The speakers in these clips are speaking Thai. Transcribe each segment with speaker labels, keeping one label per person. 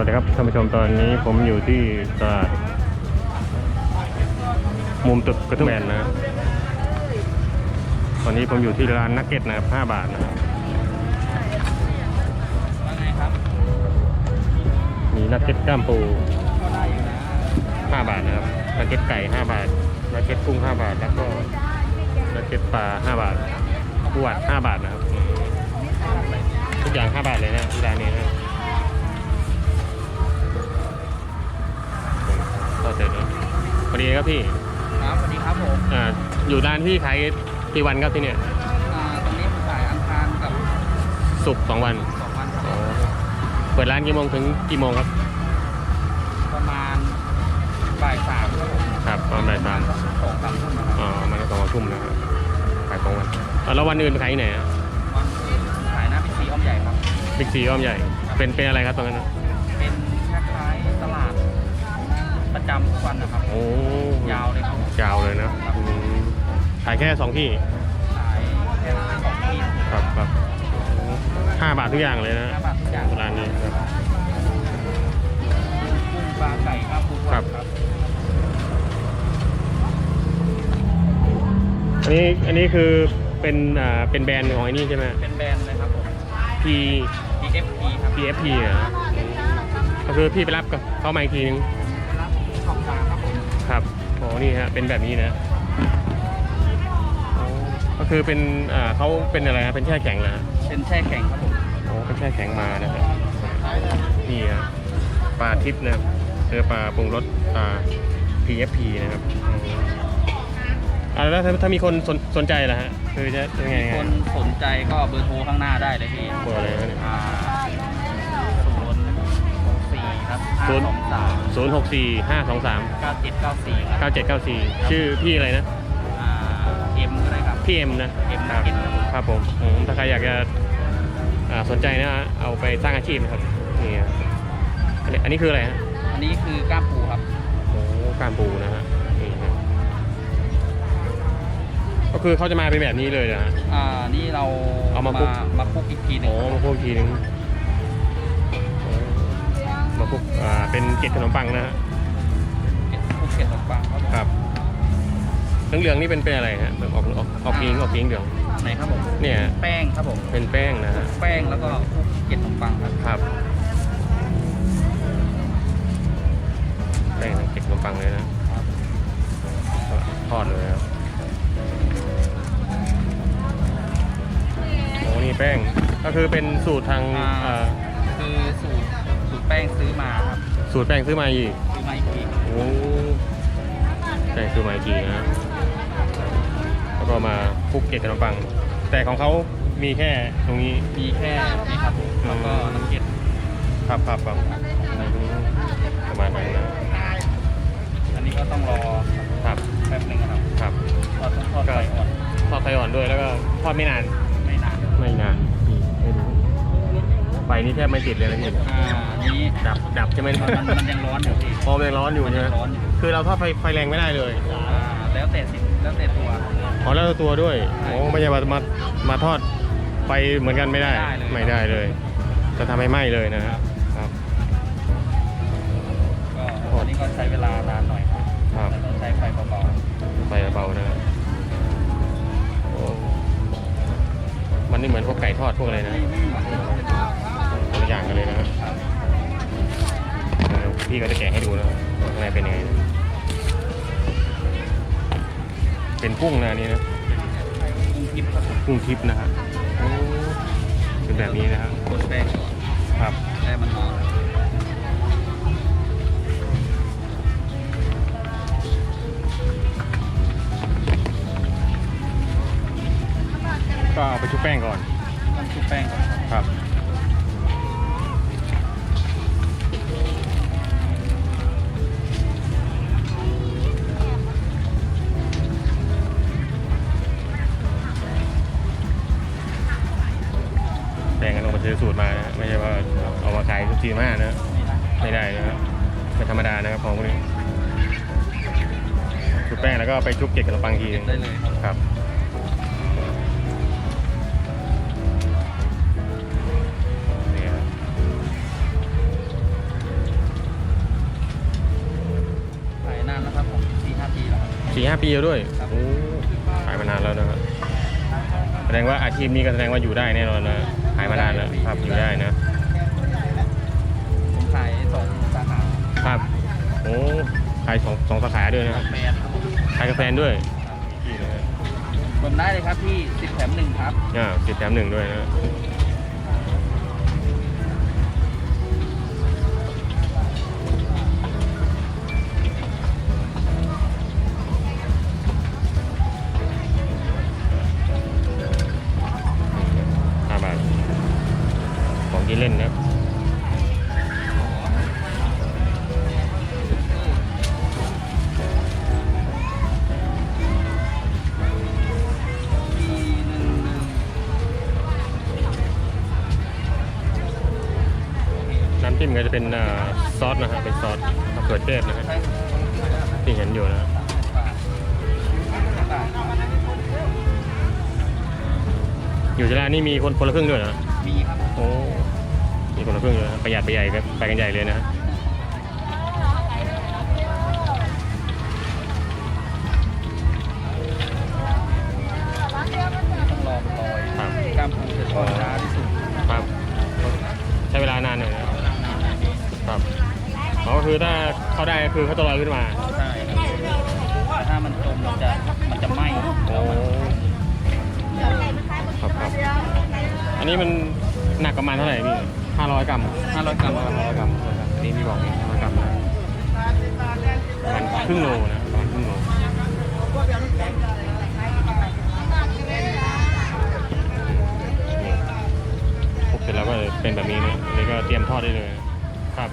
Speaker 1: วัสดีครับท่านผู้ชมตอนนี้ผมอยู่ที่ตลาดมุมตึกกระทุ่มแบนนะตอนนี้ผมอยู่ที่ร้านนักเก็ตนะครับ5บาทนะครับมีนักเก็ตก้ามปู5บาทนะครับนักเก็ตไก่ 5 บาทนักเก็ตกุ้ง 5 บาท แล้วก็นักเก็ตปลา 5 บาทปูอัด5 บาทนะครับ ทุกอย่าง 5 บาทเลยนะที่ร้านนี้นะ เสร็จแล้วพอดีครับพี่
Speaker 2: ครับสวัสดีครับผม
Speaker 1: อ่าอยู่ร้านที่ขายกี่วันครับที่เนี่ย
Speaker 2: อ่าตรงนี้ผมขายอังคารกับ
Speaker 1: ศุกร์สองวัน
Speaker 2: สองวันครับ
Speaker 1: อ๋อเปิดร้านกี่โมงถึงกี่โมงครับ
Speaker 2: ประมาณบ่ายสามครับผม
Speaker 1: ครับประมาณบ่ายสาม
Speaker 2: สองสามทุ่มนะครับ
Speaker 1: อ๋อมันก็สองทุ่มนะครับขายสองวันอ่าแล้ววันอื่นขายที่ไหนอะ
Speaker 2: วันขายหน้าพิซีอ้อมใหญ่ครับ
Speaker 1: บิ๊กซีอ้อมใหญ่ เป็นเป็นอะไรครับตรงนั้นนะ
Speaker 2: ประจำทุกวันนะครับ
Speaker 1: โอ้
Speaker 2: ยาวเลยครับ
Speaker 1: ยาวเลยนะอืมขายแค่สองที่
Speaker 2: ขายแค่สองที่
Speaker 1: ครับครับห้าบาททุกอย่างเลยนะ
Speaker 2: ห้าบาททุกอย่าง
Speaker 1: ร้านนี้ครับ
Speaker 2: กุ้งปลาไก่ข้าวปู
Speaker 1: ครับ
Speaker 2: ครับ
Speaker 1: อันนี้อันนี้คือเป็นอ่าเป็นแบรนด์ของไอ้นี่ใช่ไหม
Speaker 2: เป็นแบรนด์เลยครับผม
Speaker 1: P
Speaker 2: PFP ครับ
Speaker 1: PFP อะก็คือพี่ไปรับกับเขามาอีกทีนึง นี่ฮะเป็นแบบนี้นะอ๋อก็คือเป็นอ่าเขาเป็นอะไรฮะเป็นแช่แข็งนะฮะ
Speaker 2: เป็นแช่แข็งครับผม
Speaker 1: โอ้เป็นแช่แข็งมานะครับนี่ฮะปลาทิพย์นะครับเนื้อปลาปรุงรสปลา PFP นะครับอืมอ่าแล้วถ้าถ้ามีคนสนสนใจล่ะฮะคือจะยังไงยังไง
Speaker 2: คนสนใจก็เบอร์โทรข้างหน้าได้เลยพี่
Speaker 1: ตัวอะไรฮะเนี่ย
Speaker 2: อ่าศูนย์สี่ ครับห้า
Speaker 1: ศูนย์
Speaker 2: สองสาม
Speaker 1: ศูนย์หกสี่ห้าสองสาม
Speaker 2: เก้าเจ็ดเก้าสี่ครับ
Speaker 1: เก้าเจ็ดเก้าสี่ชื่อพี่อะไรนะ
Speaker 2: อ่าเอ็มก็ได้ครับ
Speaker 1: พี่เอ็มนะ
Speaker 2: เอ็ม
Speaker 1: ครับ
Speaker 2: เอ็มครับผม
Speaker 1: ครับผมอืมถ้าใครอยากจะอ่าสนใจนะฮะเอาไปสร้างอาชีพนะครับนี่ฮะอันนี้อันนี้คืออะไรฮะ
Speaker 2: อันนี้คือกล้ามปูครับ
Speaker 1: โอ้กล้ามปูนะฮะนี่ฮะก็คือเขาจะมาเป็นแบบนี้เลยนะฮะ
Speaker 2: อ่า นี่เรา
Speaker 1: เอามาคลุก
Speaker 2: มาคลุกอีกทีหนึ
Speaker 1: โอ้
Speaker 2: ง
Speaker 1: มาพูดอีกทีนึงโอ้ มาคลุกอ่าเป็นเกล็ดขนมปังนะฮะ
Speaker 2: เก็ดคลุกเก็ดขนมปังครับผม
Speaker 1: ครับเหลืองๆนี่เป็นเป็นอะไรฮะแบบออกออกออกพิงออกพิงเหลือง
Speaker 2: ไหนครับผม
Speaker 1: เนี่ย
Speaker 2: แป้งครับผม
Speaker 1: เป็นแป้งนะ
Speaker 2: คลุ
Speaker 1: ฮะ
Speaker 2: กแป้งแล้วก็คลุกเก็ดขนมปังครับ
Speaker 1: ครับแป้งทั้งเกล็ดขนมปังเลยนะทอดเลยครับโอ้นี่แป้งก็คือเป็นสูตรทางเอ่อ
Speaker 2: คือสูตรสูตร แป้งซื้อมาครับ
Speaker 1: สูตรแป้งซื้อมาอีก
Speaker 2: ซื้อมาอีกที
Speaker 1: โอ้แป้งซื้อมาอีกทีนะแล้วก็มาคลุกเกล็ดขนมปัง แต่ของเขามีแค่ตรงนี้
Speaker 2: มีแค่นี้ครับแล้วก็น้ำเก็ด
Speaker 1: ครับครับครับอืมประมาณนั้นนะ
Speaker 2: อันนี้ก็ต้องรอ
Speaker 1: ครับ
Speaker 2: แป๊บหนึงนะครับ
Speaker 1: ครับ
Speaker 2: ทอดทอดไฟอ่อน
Speaker 1: ทอดไข่อ่อนด้วยแล้วก็ทอดไม่นาน นี่แทบไม่ติดเลยนะพี่
Speaker 2: อ่านี้
Speaker 1: ดับดับใช่ไหม
Speaker 2: มันมันมันยังร้อนอยู่พี่
Speaker 1: พอมันยังร้อนอยู่
Speaker 2: มัน
Speaker 1: ใช่
Speaker 2: ยั
Speaker 1: ไหม
Speaker 2: งร้อนอยู่
Speaker 1: คือเราทอดไฟไฟแรงไม่ได้เลย
Speaker 2: อ่าแล้วแต่สิแล้วแต่ตัว
Speaker 1: อ๋อแล้วตัวด้วยโอ้ไม่ใช่ว่ามามาทอดไฟเหมือนกันไม่ได้ไม่ได้เลยจะทำให้ไหม้เลยนะครับครับ
Speaker 2: ก็อันนี้ก็ใช้เวลานานหน่อยครับ
Speaker 1: ครับ
Speaker 2: แต่ต้องใช้ไฟเบา
Speaker 1: ไฟเบาๆนะครับโอ้มันนี่เหมือนพวกไก่ทอดพวกอะไร
Speaker 2: ๆ
Speaker 1: นะ
Speaker 2: กุ้
Speaker 1: งนะอันนี่นะ
Speaker 2: กุ้งทิพย์ครับผม
Speaker 1: กุ้งทิพย์นะครับโอ้เป็นแบบนี้นะครับ
Speaker 2: กดแป้งก่อน
Speaker 1: ครับ
Speaker 2: ให้มันร้อน
Speaker 1: ก็เอาไปชุบแป้งก่อน
Speaker 2: ต้องชุบแป้งก่อนครับ
Speaker 1: ทีมากนะไม่ได้นะครับไม่ธรรมดานะครับของพวกนี้ชุบแป้งแล้วก็ไปชุบเกล็ดกระปังที
Speaker 2: ได้เลยครับขายนานแล้
Speaker 1: ครับผ
Speaker 2: มสี่ห้าปีแล้ว
Speaker 1: ครับสี่ห้าปีแล้วด้วยโอ้ขายมานานแล้วนะครับแสดงว่าอาชีพนี้ก็แสดงว่าอยู่ได้แน่นอนนะขายมานานแล้วครับอยู่ได้นะ
Speaker 2: อ้ขา
Speaker 1: ยสองสองสาขาด้วยนะครับ
Speaker 2: แมนครับผม
Speaker 1: ขายกาแฟด้วยนี่นะฮะ
Speaker 2: ผมได้เลยครับพี่สิบแถมหนึ่งครับ
Speaker 1: อ่าสิบแถมหนึ่งด้วยนะ จิ้มก็จะเป็นอ่าซอสนะฮะเป็นซอสมะเขือเทศนะฮะ
Speaker 2: ใช่ครับ
Speaker 1: ที่เห็นอยู่นะฮะ
Speaker 2: บาทบาท
Speaker 1: อยู่ที่ร้านนี่มีคนคนละครึ่งด้วยนะ
Speaker 2: มีครับ
Speaker 1: โอ้มีคนละครึ่งด้วยนะประหยัดไปใหญ่ครับไปกันใหญ่เลยนะ คื
Speaker 2: อ
Speaker 1: เขาจะลอยขึ้นมา
Speaker 2: ใช่ครับแต่ถ้ามันจมมันจะมันจะไหม้
Speaker 1: โอ้ครับครับอันนี้มันหนักประมาณเท่าไหร่พี่ห้าร้อยกรัม
Speaker 2: ห้าร้อยกรัมครับ
Speaker 1: ห้าร้อยกรัมนะครับอันนี้พี่บอกเองห้าร้อยกรัมนะประมาณครึ่งโลนะประมาณครึ่งโลนี่คลุกเสร็จแล้วก็เป็นแบบนี้นะอันนี้ก็เตรียมทอดได้เลยครับ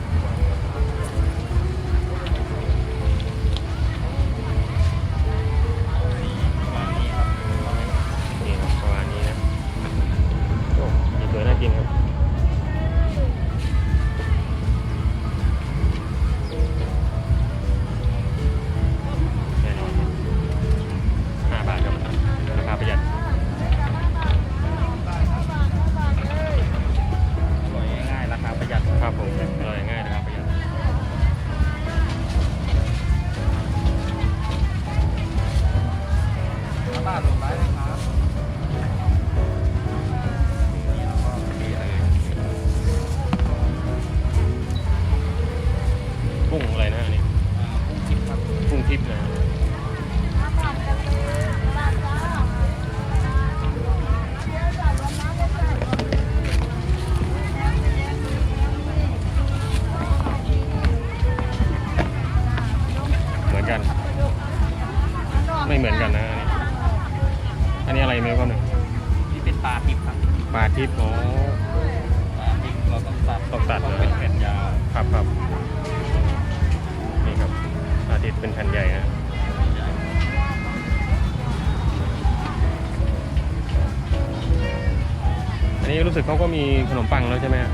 Speaker 1: สึกเขาก็มีขนมปังแล้วใช่ไหมฮะ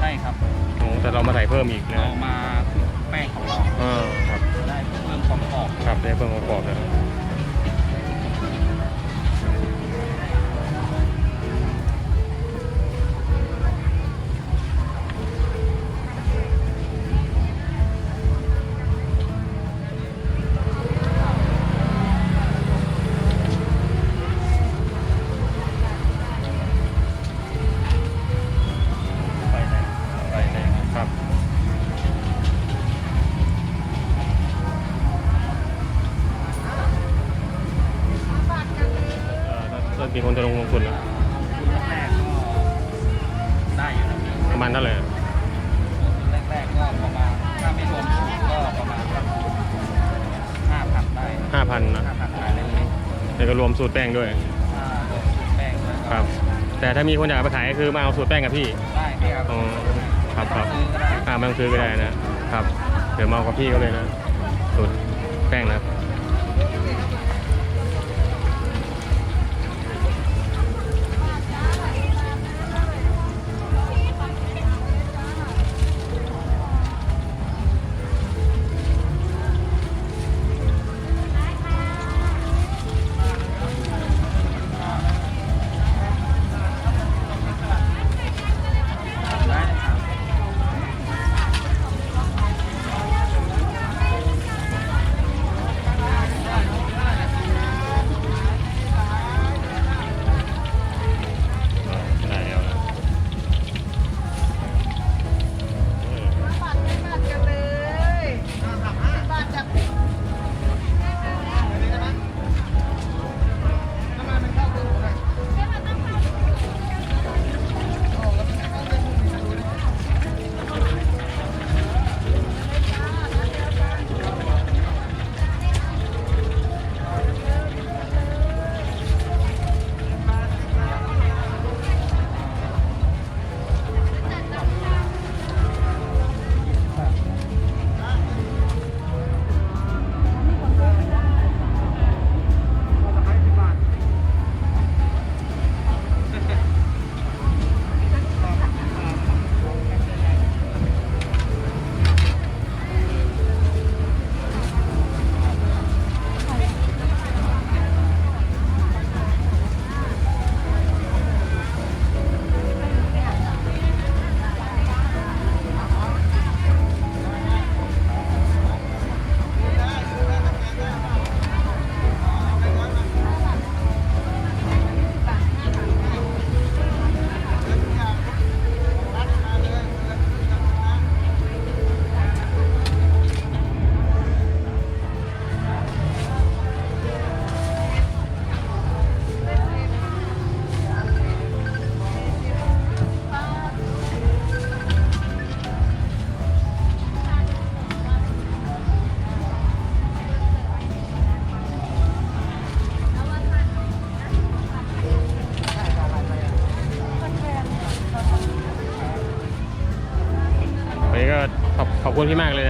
Speaker 2: ใช่ครับ
Speaker 1: โอ้แต่เรามาใส่เพิ่มอีกนะ
Speaker 2: เอามาแป้งของเรา
Speaker 1: อ่าครับ
Speaker 2: ได้เพิ่มความกรอบ
Speaker 1: ครับได้เพิ่มประกอบนะ
Speaker 2: ณ
Speaker 1: เท่าไหร่อะ
Speaker 2: แรกๆก็ประมาณถ้าไม่รวมทุนก็ประมาณสักห้าพันได้
Speaker 1: ห้าพันนะ
Speaker 2: ห้าพันได้เลย
Speaker 1: แล้วก็รวมสูตรแป้งด้วย
Speaker 2: ถ้ารวมสูตรแป้งด้วยก็
Speaker 1: ครับ แต่ถ้ามีคนอยากเอาไปขายก็คือมาเอาสูตรแป้งกับพี่
Speaker 2: ได้พี่ครับ
Speaker 1: อ๋อครับครับ
Speaker 2: ซื้อก็ได้
Speaker 1: อ่าไม่ต้องซื้อก็ได้นะครับ เดี๋ยวมาเอากับพี่ก็เลยนะสูตรแป้งนะครับ
Speaker 2: คุณพี่มากเลย